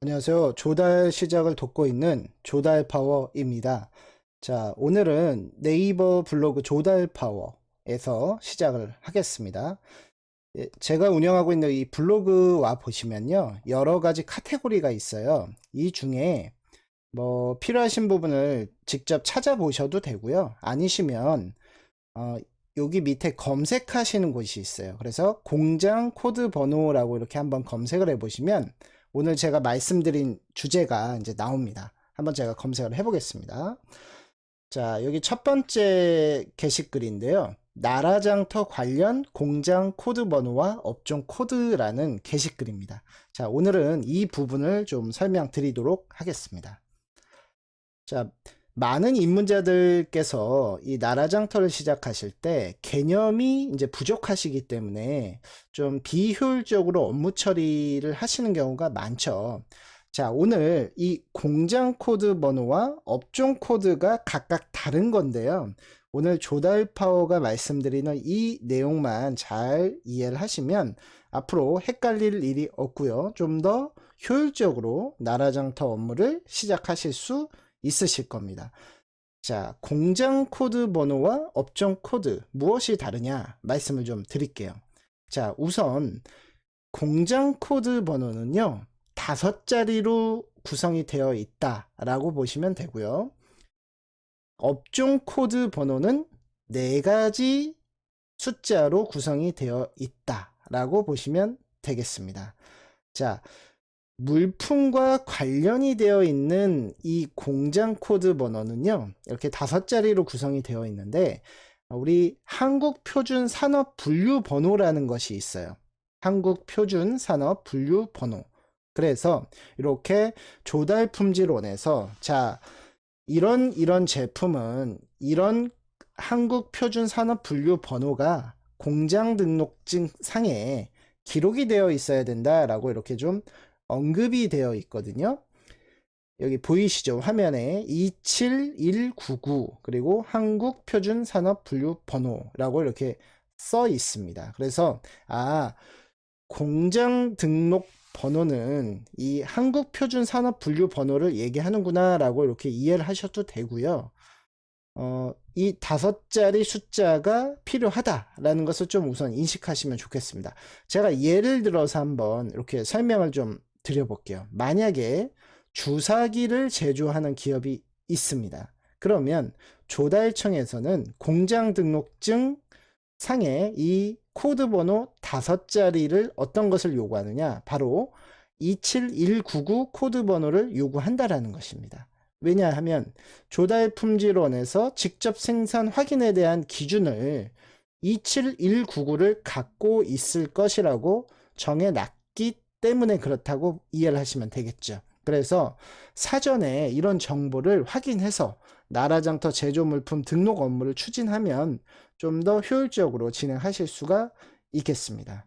안녕하세요. 조달 시작을 돕고 있는 조달 파워입니다. 자, 오늘은 네이버 블로그 조달 파워에서 시작을 하겠습니다. 예, 제가 운영하고 있는 이 블로그와 보시면요. 여러 가지 카테고리가 있어요. 이 중에 뭐 필요하신 부분을 직접 찾아보셔도 되고요. 아니시면 어, 여기 밑에 검색하시는 곳이 있어요. 그래서 공장 코드 번호라고 이렇게 한번 검색을 해보시면 오늘 제가 말씀드린 주제가 이제 나옵니다. 한번 제가 검색을 해보겠습니다. 자, 여기 첫 번째 게시글인데요. 나라장터 관련 공장 코드 번호와 업종 코드라는 게시글입니다. 자, 오늘은 이 부분을 좀 설명드리도록 하겠습니다. 자, 많은 입문자들께서 이 나라장터를 시작하실 때 개념이 이제 부족하시기 때문에 좀 비효율적으로 업무 처리를 하시는 경우가 많죠. 자, 오늘 이 공장 코드 번호와 업종 코드가 각각 다른 건데요. 오늘 조달 파워가 말씀드리는 이 내용만 잘 이해를 하시면 앞으로 헷갈릴 일이 없고요. 좀 더 효율적으로 나라장터 업무를 시작하실 수 있으실 겁니다. 자, 공장 코드 번호와 업종 코드 무엇이 다르냐 말씀을 좀 드릴게요. 자, 우선 공장 코드 번호는요. 다섯 자리로 구성이 되어 있다라고 보시면 되고요. 업종 코드 번호는 네 가지 숫자로 구성이 되어 있다라고 보시면 되겠습니다. 자, 물품과 관련이 되어 있는 이 공장 코드 번호는요, 이렇게 다섯 자리로 구성이 되어 있는데, 우리 한국 표준 산업 분류 번호라는 것이 있어요. 한국 표준 산업 분류 번호. 그래서 이렇게 조달 품질원에서 자, 이런 이런 제품은 이런 한국 표준 산업 분류 번호가 공장 등록증 상에 기록이 되어 있어야 된다라고 이렇게 좀 언급이 되어 있거든요. 여기 보이시죠? 화면에 27199 그리고 한국 표준 산업 분류 번호라고 이렇게 써 있습니다. 그래서 아 공장 등록 번호는 이 한국 표준 산업 분류 번호를 얘기하는구나라고 이렇게 이해를 하셔도 되고요. 어, 이 다섯 자리 숫자가 필요하다라는 것을 좀 우선 인식하시면 좋겠습니다. 제가 예를 들어서 한번 이렇게 설명을 좀 드려볼게요. 만약에 주사기를 제조하는 기업이 있습니다. 그러면 조달청에서는 공장 등록증 상에 이 코드 번호 다섯 자리를 어떤 것을 요구하느냐? 바로 27199 코드 번호를 요구한다라는 것입니다. 왜냐하면 조달 품질원에서 직접 생산 확인에 대한 기준을 27199를 갖고 있을 것이라고 정해 놨기 때문에 그렇다고 이해를 하시면 되겠죠. 그래서 사전에 이런 정보를 확인해서 나라장터 제조 물품 등록 업무를 추진하면 좀 더 효율적으로 진행하실 수가 있겠습니다.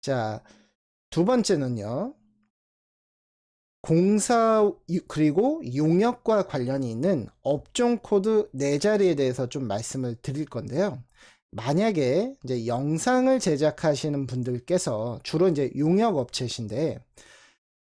자, 두 번째는요. 공사 그리고 용역과 관련이 있는 업종 코드 네 자리에 대해서 좀 말씀을 드릴 건데요. 만약에 이제 영상을 제작하시는 분들께서 주로 이제 용역 업체신데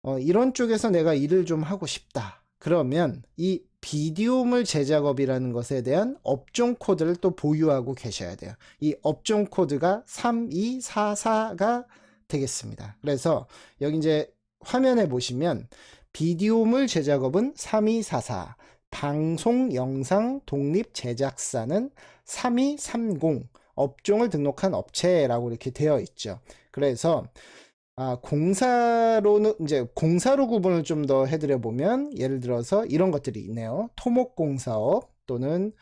어, 이런 쪽에서 내가 일을 좀 하고 싶다. 그러면 이 비디오물 제작업이라는 것에 대한 업종 코드를 또 보유하고 계셔야 돼요. 이 업종 코드가 3244가 되겠습니다. 그래서 여기 이제 화면에 보시면 비디오물 제작업은 3244, 방송 영상 독립 제작사는 3230 업종을 등록한 업체라고 이렇게 되어 있죠. 그래서 아, 공사로는 이제 공사로 구분을 좀 더 해드려 보면 예를 들어서 이런 것들이 있네요. 토목공사업 또는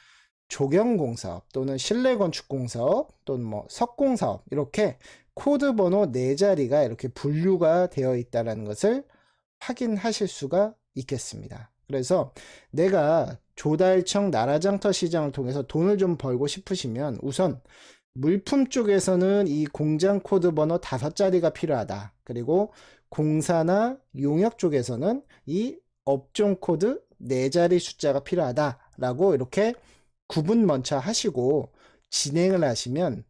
조경공사업 또는 실내건축공사업 또는 뭐 석공사업 이렇게 코드 번호 네 자리가 이렇게 분류가 되어 있다는 것을 확인하실 수가 있겠습니다. 그래서 내가 조달청 나라장터 시장을 통해서 돈을 좀 벌고 싶으시면 우선 물품 쪽에서는 이 공장 코드 번호 다섯 자리가 필요하다. 그리고 공사나 용역 쪽에서는 이 업종 코드 네 자리 숫자가 필요하다. 라고 이렇게 구분 먼저 하시고 진행을 하시면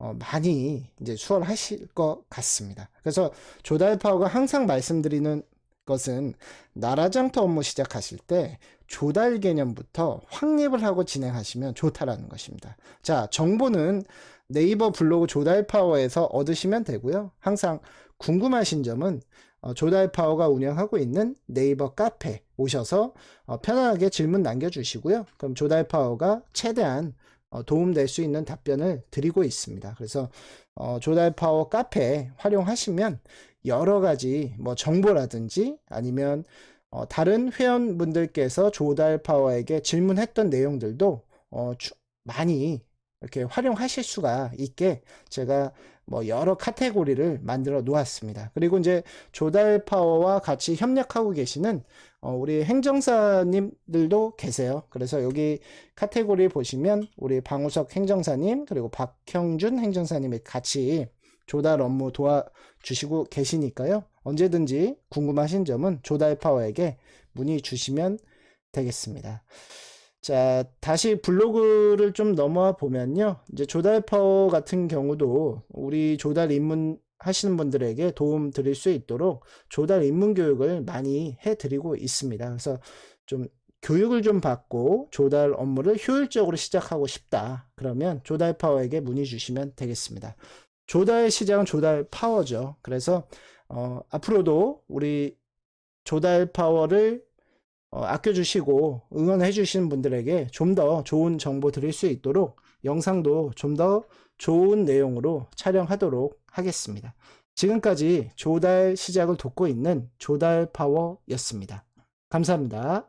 어, 많이 이제 수월하실 것 같습니다. 그래서 조달 파워가 항상 말씀드리는 것은 나라장터 업무 시작하실 때 조달 개념부터 확립을 하고 진행하시면 좋다라는 것입니다. 자, 정보는 네이버 블로그 조달 파워에서 얻으시면 되고요. 항상 궁금하신 점은 어, 조달 파워가 운영하고 있는 네이버 카페 오셔서 어, 편안하게 질문 남겨주시고요. 그럼 조달 파워가 최대한 어, 도움될 수 있는 답변을 드리고 있습니다. 그래서 어, 조달 파워 카페 활용하시면 여러 가지 뭐 정보라든지 아니면 어, 다른 회원분들께서 조달 파워에게 질문했던 내용들도 어, 주- 많이 이렇게 활용하실 수가 있게 제가 뭐 여러 카테고리를 만들어 놓았습니다. 그리고 이제 조달 파워와 같이 협력하고 계시는 어, 우리 행정사님들도 계세요. 그래서 여기 카테고리 보시면 우리 방우석 행정사님 그리고 박형준 행정사님이 같이 조달 업무 도와주시고 계시니까요. 언제든지 궁금하신 점은 조달 파워에게 문의 주시면 되겠습니다. 자, 다시 블로그를 좀 넘어와 보면요. 이제 조달 파워 같은 경우도 우리 조달 입문 하시는 분들에게 도움 드릴 수 있도록 조달 입문 교육을 많이 해 드리고 있습니다. 그래서 좀 교육을 좀 받고 조달 업무를 효율적으로 시작하고 싶다. 그러면 조달 파워에게 문의 주시면 되겠습니다. 조달 시장은 조달 파워죠. 그래서 어, 앞으로도 우리 조달 파워를 어, 아껴주시고 응원해 주시는 분들에게 좀 더 좋은 정보 드릴 수 있도록 영상도 좀 더 좋은 내용으로 촬영하도록 하겠습니다. 지금까지 조달 시작을 돕고 있는 조달 파워였습니다. 감사합니다.